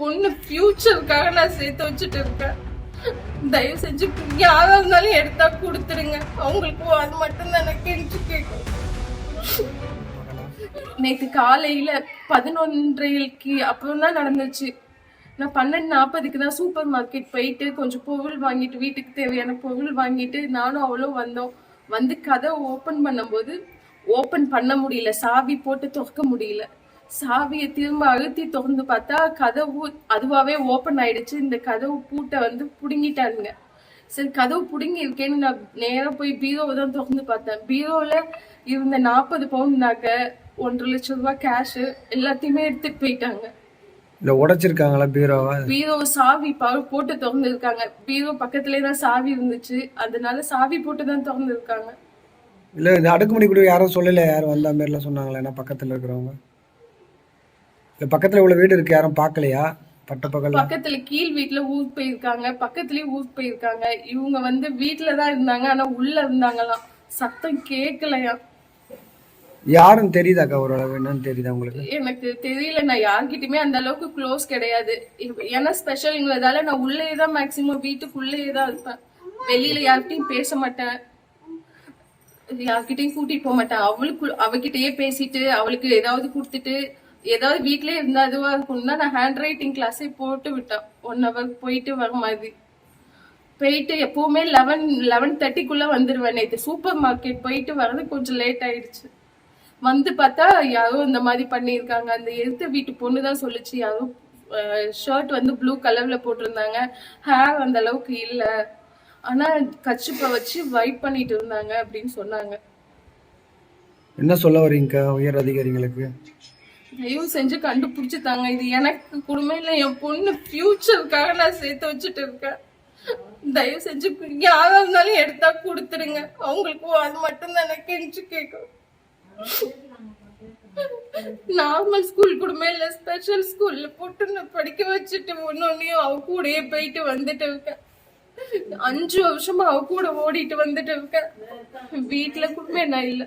பொண்ணு ஃபியூச்சருக்காக நான் சேர்த்து வச்சுட்டு இருக்கேன். தயவு செஞ்சு யாரா இருந்தாலும் எடுத்தா கொடுத்துருங்க அவங்களுக்கு அது மட்டும் தான் எனக்கு கேட்கும் நேற்று காலையில பதினொன்றைக்கு அப்புறம் தான் நடந்துச்சு. நான் பன்னெண்டு நாற்பதுக்கு தான் சூப்பர் மார்க்கெட் போயிட்டு கொஞ்சம் பொருள் வாங்கிட்டு வீட்டுக்கு தேவையான பொருள் வாங்கிட்டு நானும் அவளும் வந்தோம். வந்து கதை ஓப்பன் பண்ணும்போது ஓப்பன் பண்ண முடியல சாவி போட்டு திறக்க முடியல. சாவியை திரும்ப அழுத்தி திறந்து பார்த்தா கதவு அதுவாகவே ஓப்பன் ஆயிடுச்சு. இந்த கதவு பூட்டை வந்து பிடுங்கிட்டானுங்க. சரி கதவு பிடுங்கி இருக்கேன்னு நான் நேராக போய் பீரோவை தான் திறந்து பார்த்தேன். பீரோவில் இருந்த நாற்பது பவுண்ட் நகை ஒன்றரை லட்சம் ரூபாய் கேஷு எல்லாத்தையுமே எடுத்துட்டு போயிட்டாங்க. இல்லை உடைச்சிருக்காங்களா பீரோவை? பீரோ சாவி ப- போட்டு திறந்துருக்காங்க. பீரோ பக்கத்துலேயே தான் சாவி இருந்துச்சு. அதனால சாவி போட்டு தான் திறந்துருக்காங்க. இல்லை இந்த அடுக்குமுடி கூட யாரும் சொல்லலை யாரும் வந்த மாதிரிலாம் சொன்னாங்களே? என்ன பக்கத்தில் இருக்கிறவங்க? பக்கத்தில் உள்ள வீடு இருக்கு யாரும் பார்க்கலையா? பட்டப்பகல் பக்கத்துல கீழ் வீட்ல ஊருக்கு போயிருக்காங்க பக்கத்துலயும் ஊருக்கு போயிருக்காங்க. இவங்க வந்து வீட்ல தான் இருந்தாங்க ஆனா உள்ள இருந்தாங்களாம். சத்தம் கேட்கலையா யாரும் தெரியுதாக்கா ஒரு அளவு? என்னன்னு தெரியுதா உங்களுக்கு? எனக்கு தெரியல நான் யார்கிட்டயுமே அந்த அளவுக்கு க்ளோஸ் கிடையாது. ஏன்னா ஸ்பெஷல்ங்கிறதால நான் உள்ளே தான் மேக்சிமம் வீட்டுக்குள்ளேயே தான் இருப்பேன். வெளியில யார்கிட்டயும் பேச மாட்டேன். யார்கிட்டயும் கூட்டிட்டு போக மாட்டேன். அவளுக்கு அவகிட்டயே பேசிட்டு அவளுக்கு ஏதாவது கொடுத்துட்டு ஏதாவது வீட்லயே இருந்தா அதுவா இருக்கும்னா நான் ஹேண்ட் ரைட்டிங் கிளாஸே போட்டு விட்டேன். ஒன் ஹவர் போயிட்டு வர மாதிரி. போயிட்டு எப்பவுமே லெவன் லெவன் தேர்ட்டிக்குள்ள வந்துருவேன் நேற்று சூப்பர் மார்க்கெட் போயிட்டு வர்றது கொஞ்சம் லேட் ஆயிடுச்சு. வந்து பார்த்தா யாரோ இந்த மாதிரி பண்ணியிருக்காங்க. அந்த எடுத்த வீட்டு பொண்ணு தான் சொல்லிச்சு. யாரோ ஷர்ட் வந்து ப்ளூ கலர்ல போட்டிருந்தாங்க. ஹேர் அந்த அளவுக்கு இல்ல. ஆனா கச்சிப்பை வச்சு வைப் பண்ணிட்டு இருந்தாங்க அப்படின்னு சொன்னாங்க. என்ன சொல்ல வரீங்கக்கா உயர் அதிகாரிகளுக்கு? தயவு செஞ்சு கண்டுபிடிச்சு தாங்க. இது எனக்கு குடும்பம் இல்லை. என் பொண்ணு ஃபியூச்சருக்காக நான் சேர்த்து வச்சுட்டு இருக்கேன். தயவு செஞ்சு யாரா இருந்தாலும் எடுத்தா கொடுத்துருங்க அவங்களுக்கு அது மட்டும் தான் எனக்கு கெஞ்சி கேட்கும். நார்மல் ஸ்கூல் கூடமே இல்ல. ஸ்பெஷல் ஸ்கூல்ல போட்டு நான் படிக்க வச்சுட்டு ஒன்னொன்னையும் அவ கூடயே போயிட்டு வந்துட்டு இருக்கேன். அஞ்சு வருஷமா அவ கூட ஓடிட்டு வந்துட்டு இருக்கேன். வீட்டுல கூடமே நான் இல்லை.